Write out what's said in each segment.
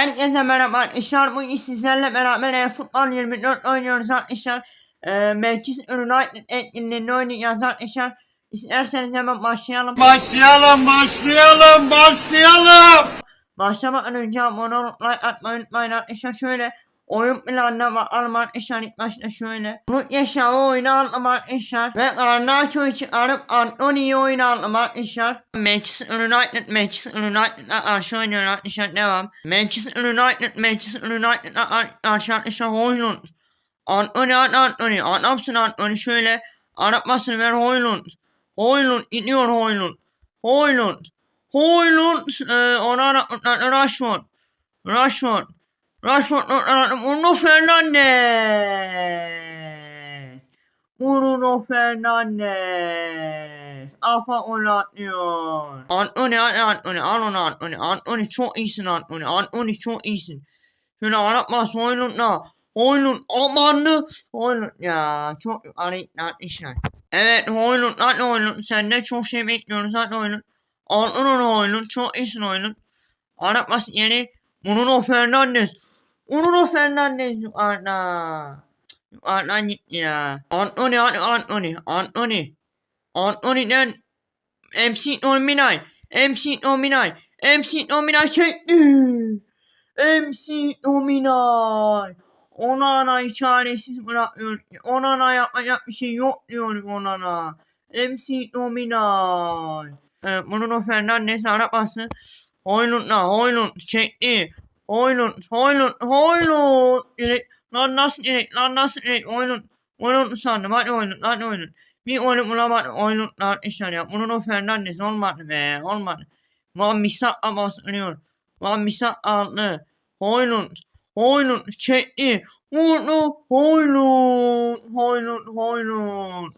Herkese merhaba arkadaşlar. Bugün sizlerle beraber e, futbol 24 oynuyoruz arkadaşlar. E, Manchester United etkinliğini oynayacağız arkadaşlar. İsterseniz hemen başlayalım. Başlayalım, başlayalım, başlayalım. Başlamadan önce abone olup like atmayı unutmayın arkadaşlar. Şöyle oyun planına bakalım arkadaşlar ilk başta şöyle. Bulut Yaşar'ı oyuna aldım arkadaşlar. Ve Garnacho'yu çıkarıp Antony'yi oyuna aldım arkadaşlar. Manchester United, Manchester United'la karşı oynuyor arkadaşlar devam. Manchester United, Manchester United'la kar- karşı arkadaşlar Hoylund. Antony, Antony, Antony, Antony şöyle. Arapmasını ver Hoylund. Hoylund, iniyor Hoylund. Hoylund. Hoylund, e, ona Rashford. Rashford. Rashford, Bruno Fernandes. Bruno Fernandes. Afa onu atlıyor. Antony, Antony, al onu Antony. Antony çok iyisin Antony. Antony çok iyisin. Şöyle aratmaz Hoylund'la. Hoylund amanlı. Hoylund ya çok arayıklar işler. Evet Hoylund hadi Hoylund senden çok şey bekliyoruz hadi Hoylund. Aldın onu Hoylund çok iyisin Hoylund. Aratmaz yeni Bruno Fernandes. Bruno Fernandes yukarıda. Yukarıdan gitti ya. Anthony hadi Anthony. Anthony. Anthony'den MC Dominay. MC Dominay. MC Dominay çekti. MC Dominay. Onana çaresiz bırakmıyor. Onana yapacak bir şey yok diyor Onana. MC Dominay. Evet, Bruno Fernandes arabası. Hoylund'la Hoylund çekti. Hoylund, Hoylund, Hoylund. Direkt, lan nasıl direkt, lan nasıl direkt Hoylund. Hoylund sandım, hadi Hoylund, hadi Hoylund. Bir oyunu bulamadım Hoylund lan işler ya. Bruno Fernandes olmadı be, olmadı. Van Misak'a basılıyor. Van Misak aldı. Hoylund, Hoylund çekti. Vurdu, Hoylund, Hoylund, Hoylund.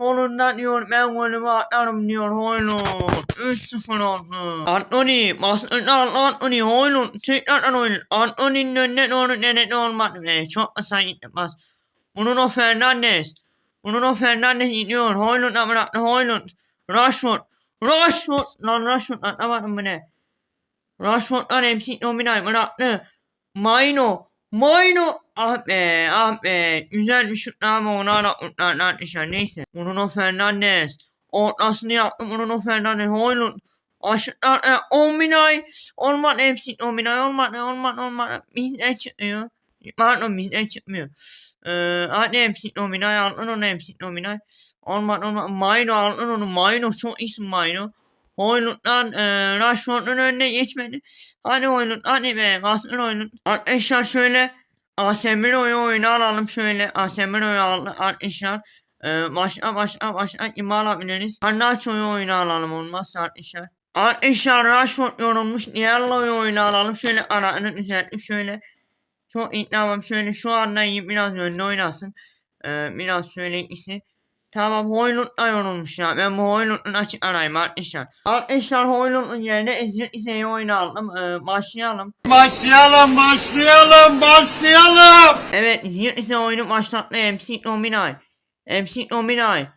Sonunda diyor ben golümü atarım diyor Hoylund. 3-0 oldu. Anthony basın al Anthony Hoylund tekrardan Hoylund. Anthony'nin önüne doğru denedi olmadı be. Çok kısa gitti bas. Bruno Fernandes. Bruno Fernandes gidiyor. Hoylund'a bıraktı Hoylund. Rashford. Rashford. Lan Rashford atlamadım ne? Rashford'dan MC Dominay bıraktı. Maino. Maino. Ah be ah be. Güzel bir şut ama ona da kurtarlar dışarı neyse. Bruno Fernandes. Ortasını yaptı Bruno Fernandes. Hoylund. Aşıklar e, Ominay. Olmadı MC Ominay. Olmadı olmadı olmadı. Bizden çıkmıyor. Pardon bizden çıkmıyor. Ee, hadi MC Ominay aldın onu MC Ominay. Olmadı olmadı. Maino aldın onu. Maino çok iyisin Maino. Hoylund'dan e, Rashford'un önüne geçmedi. Hadi Hoylund hadi be bastın Hoylund. Arkadaşlar şöyle Asemiro'yu oyuna alalım şöyle. Asemiro'yu aldı arkadaşlar. E, başla başla başla imal alabiliriz. Garnacho'yu oyuna alalım olmazsa arkadaşlar. Arkadaşlar Rashford yorulmuş. Diallo'yu oyuna alalım. Şöyle aranın düzeltip şöyle. Çok iyi tamam şöyle şu anda biraz önde oynasın. E, biraz şöyle ise. Tamam Hoylund'da yorulmuş ya. Ben bu Hoylund'un açık arayayım arkadaşlar. Arkadaşlar Hoylund'un yerine Ezir İse'yi oyuna aldım. Ee, başlayalım. Başlayalım, başlayalım, başlayalım. Evet Ezir İse oyunu başlattı. MC Dominay. MC Dominay.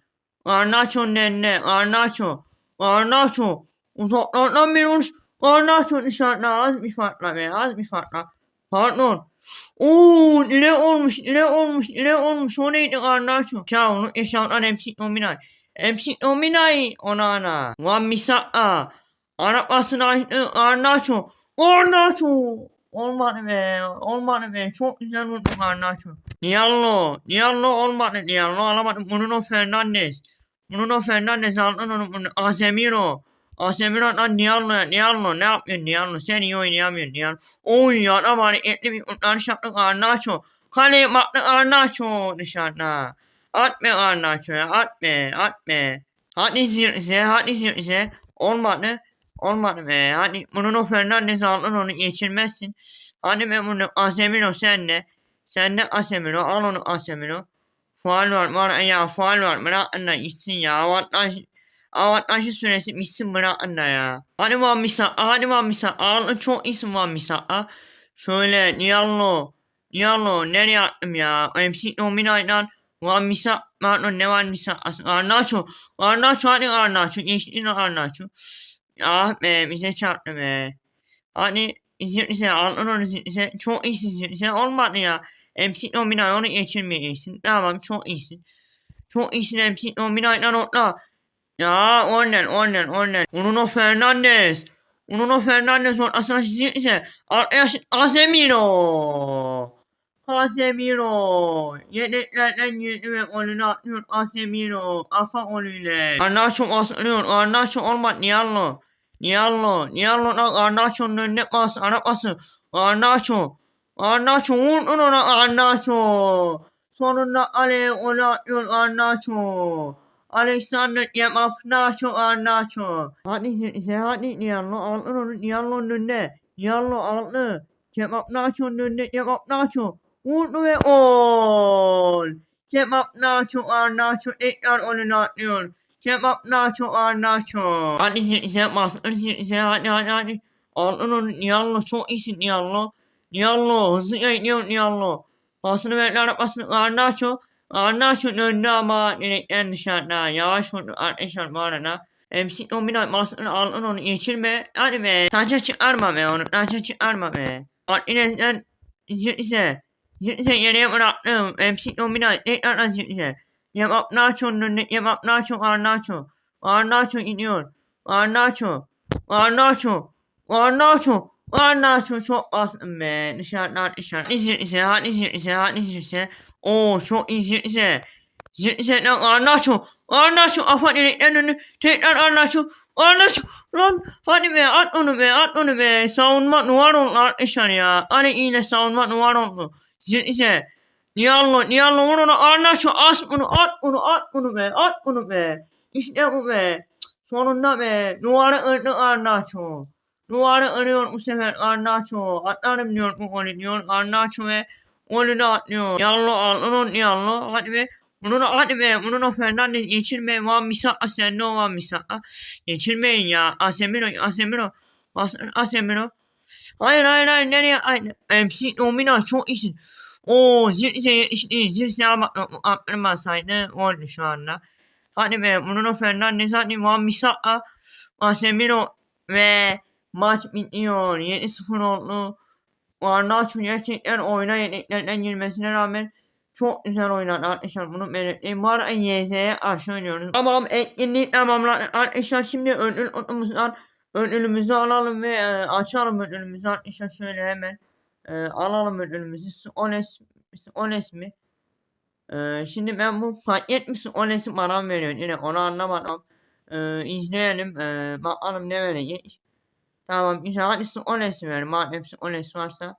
Garnacho'nun eline. Garnacho. Garnacho. Uzaklardan bir vuruş. Garnacho dışarıda az bir farkla be. Az bir farkla. Pardon. Oo ile olmuş ile olmuş ile olmuş o neydi? Ya onu eşyalar MC Dominay. MC Dominay ona ana. Van Misaka. Araplasına açtı Garnacho. Garnacho. Olmadı be. Olmadı be. Çok güzel vurdu Garnacho. Diallo. Diallo olmadı Diallo alamadı. Bruno Fernandes. Bruno Fernandes aldın onu. Casemiro. Casemiro lan Diallo. Diallo ne yapıyorsun Diallo? Sen iyi oynayamıyorsun Diallo. Oy ya ama hareketli bir kurtarış yaptı Garnacho. Kaleye baktı Garnacho dışarıda. Atma Garnacho'ya atma atma. Hadi zirse hadi zirse. Olmadı. Olmadı be. Hadi Bruno Fernandes aldın onu geçirmezsin. Hadi ben bunu Casemiro sen de. Sen de Casemiro al onu Casemiro. Faal var var ya faal var bırakın da gitsin ya. Avantaj avantajı süresi bitsin bırakın da ya. Hadi Van Misa hadi Van Misa aldın çok iyisin Van Misa. Şöyle Diallo. Diallo nereye attım ya? MC Dominay'dan Van Misa pardon ne Van Misa Garnacho. Garnacho hadi Garnacho. Geçti Garnacho. Ah be bize çarptı be. Hadi Zirse Alın Zirse çok iyisin Zirse olmadı ya. MC Nomina'yı onu geçirmeyeceksin. Tamam çok iyisin. Çok iyisin MC Nomina'yla notla. Ya oradan oradan oradan. Bruno Fernandes. Bruno Fernandes ortasına Zirse. Arkadaş Casemiro. Casemiro. Yedeklerden girdi ve golünü atıyor Casemiro. Afa golüyle. Garnacho basılıyor. Garnacho olmadı Niallo. Niallo. Niallo'dan Garnacho'nun önüne pas. Ara pası. Garnacho. Garnacho vur ona Garnacho. Sonunda Ale golü atıyor Garnacho. Alexander Yemaf Nacho Garnacho. Hadi işte hadi Niallo. Aldın onu Niallo'nun önüne. Niallo aldı. Yemaf Nacho'nun önüne. Yemaf Nacho. Vurdu ve gol. Kebap Nacho Garnacho tekrar golünü atlıyor. Kebap Nacho Garnacho. Hadi bastır Zirze hadi hadi. Aldın onu Niallo çok iyisin Niallo. Niallo hızlı yayınlıyor Niallo. Pasını ver pasını Garnacho. Garnacho'nun önünde ama direkten dışarıda. Yavaş vurdu arkadaşlar bu arada. MC Domino basını aldın onu geçirme. Hadi be. Taça çıkarma be onu. Taça çıkarma be. Martinez'den Zirze. Zirze yere bıraktım. MC Domino tekrardan Zirze. Yemap Nacho'nun önüne Yemap Nacho Garnacho. Garnacho iniyor. Garnacho. Garnacho. Garnacho. Garnacho çok bastım be. Dışarıdan dışarı. Zirze hadi Zirze hadi Zirze. Oo çok iyi Zirze. Zirze'den Garnacho. Garnacho afa direkten önü. Tekrar Garnacho. Garnacho. Lan hadi be at onu be at onu be. Savunma duvar oldu arkadaşlar ya. Hadi yine savunma duvar oldu. Zirze. Niallo, Niallo vur onu Garnacho at bunu at bunu at bunu be at bunu be. İşte bu be. Sonunda be. Duvarı ördü Garnacho. Duvarı örüyor bu sefer Garnacho. Atlarım diyor bu golü diyor Garnacho ve golü de atlıyor. Niallo aldın Niallo. Hadi be. Bruno hadi be. Bruno Fernandes geçirme. Van Misaka sen de o Van Misaka. Geçirmeyin ya. Asemiro Asemiro. Asemiro. Hayır hayır hayır nereye? Hayır. MC Domina çok iyisin. Oo Zirse yetişti. Zirse ama attırmasaydı oldu şu anda. Hadi be Bruno Fernandes hadi Van Misaka. Asemiro ve maç bitiyor. 7-0 oldu. Garnacho gerçekten oyuna yedeklerden girmesine rağmen çok güzel oynadı arkadaşlar bunu belirteyim. Arada YZ'ye karşı oynuyoruz. Tamam etkinlik tamamlandı arkadaşlar şimdi ödül kutumuzdan ödülümüzü alalım ve e, açalım ödülümüzü arkadaşlar şöyle hemen e, alalım ödülümüzü. Ones, Ones mi? E, şimdi ben bu paket mi Ones'i bana veriyor? Yine onu anlamadım. E, izleyelim. E, bakalım ne verecek. Tamam güzel. Hadi Ones'i ver. Madem Ones varsa.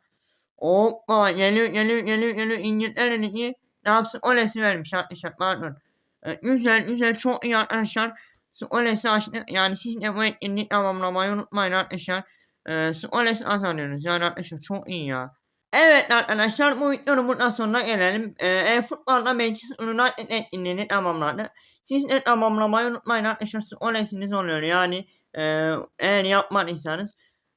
Hoppa geliyor geliyor geliyor geliyor İngiltere Ligi ne yapsın Oles'i vermiş arkadaşlar pardon. Ee, güzel güzel çok iyi arkadaşlar. Oles'i açtı yani siz de bu etkinliği tamamlamayı unutmayın arkadaşlar. Ee, Oles'i azalıyorsunuz yani arkadaşlar çok iyi ya. Evet arkadaşlar bu videonun buradan sonuna gelelim. Ee, futbolda Manchester United etkinliğini tamamladı. Siz de tamamlamayı unutmayın arkadaşlar. Oles'iniz oluyor yani. E, eğer yapmadıysanız.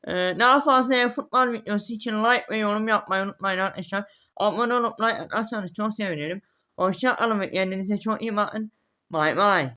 Ee, daha fazla futbol videosu için like ve yorum yapmayı unutmayın arkadaşlar. Abone olup like atarsanız çok sevinirim. Hoşçakalın ve kendinize çok iyi bakın. Bye bye.